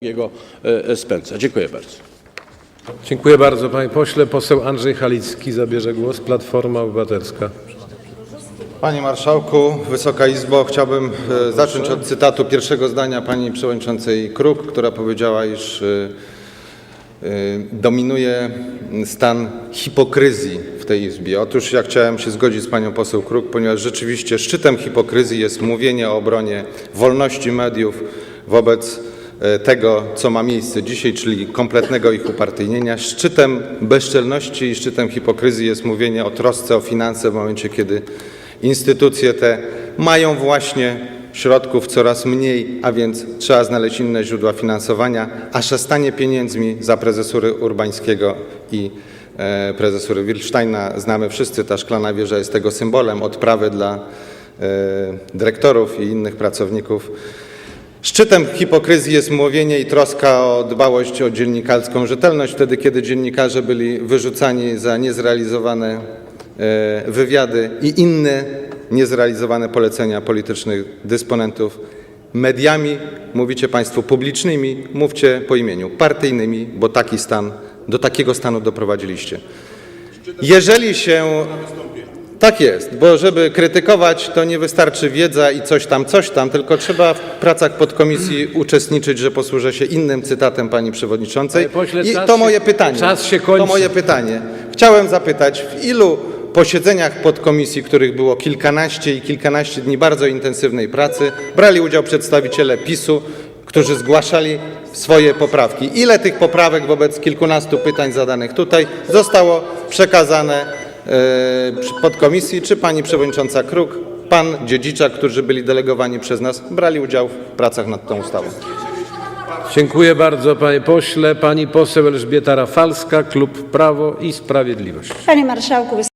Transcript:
jego e, spędza. Dziękuję bardzo. Dziękuję bardzo panie pośle. Poseł Andrzej Halicki zabierze głos, Platforma Obywatelska. Panie Marszałku, Wysoka Izbo, chciałbym e, zacząć od cytatu pierwszego zdania pani przewodniczącej Kruk, która powiedziała, iż e, dominuje stan hipokryzji w tej Izbie. Otóż ja chciałem się zgodzić z panią poseł Kruk, ponieważ rzeczywiście szczytem hipokryzji jest mówienie o obronie wolności mediów wobec tego, co ma miejsce dzisiaj, czyli kompletnego ich upartyjnienia. Szczytem bezczelności i szczytem hipokryzji jest mówienie o trosce o finanse w momencie, kiedy instytucje te mają właśnie środków coraz mniej, a więc trzeba znaleźć inne źródła finansowania, a szastanie pieniędzmi za prezesury Urbańskiego i e, prezesury Wilsteina znamy wszyscy, ta szklana wieża jest tego symbolem, odprawy dla e, dyrektorów i innych pracowników. Szczytem hipokryzji jest mówienie i troska o dbałość o dziennikarską rzetelność, wtedy kiedy dziennikarze byli wyrzucani za niezrealizowane e, wywiady i inne niezrealizowane polecenia politycznych dysponentów. Mediami, mówicie Państwo publicznymi, mówcie po imieniu, partyjnymi, bo taki stan, do takiego stanu doprowadziliście. Jeżeli się tak jest, bo żeby krytykować, to nie wystarczy wiedza i coś tam, coś tam, tylko trzeba w pracach podkomisji uczestniczyć, że posłużę się innym cytatem pani przewodniczącej. Panie pośle, I czas to się- moje pytanie. czas się To kończy. moje pytanie. Chciałem zapytać, w ilu posiedzeniach podkomisji, których było kilkanaście i kilkanaście dni bardzo intensywnej pracy, brali udział przedstawiciele PiSu, którzy zgłaszali swoje poprawki. Ile tych poprawek wobec kilkunastu pytań zadanych tutaj zostało przekazane podkomisji? Czy pani przewodnicząca Kruk, pan Dziedziczak, którzy byli delegowani przez nas, brali udział w pracach nad tą ustawą? Dziękuję bardzo panie pośle. Pani poseł Elżbieta Rafalska, Klub Prawo i Sprawiedliwość. Panie Marszałku,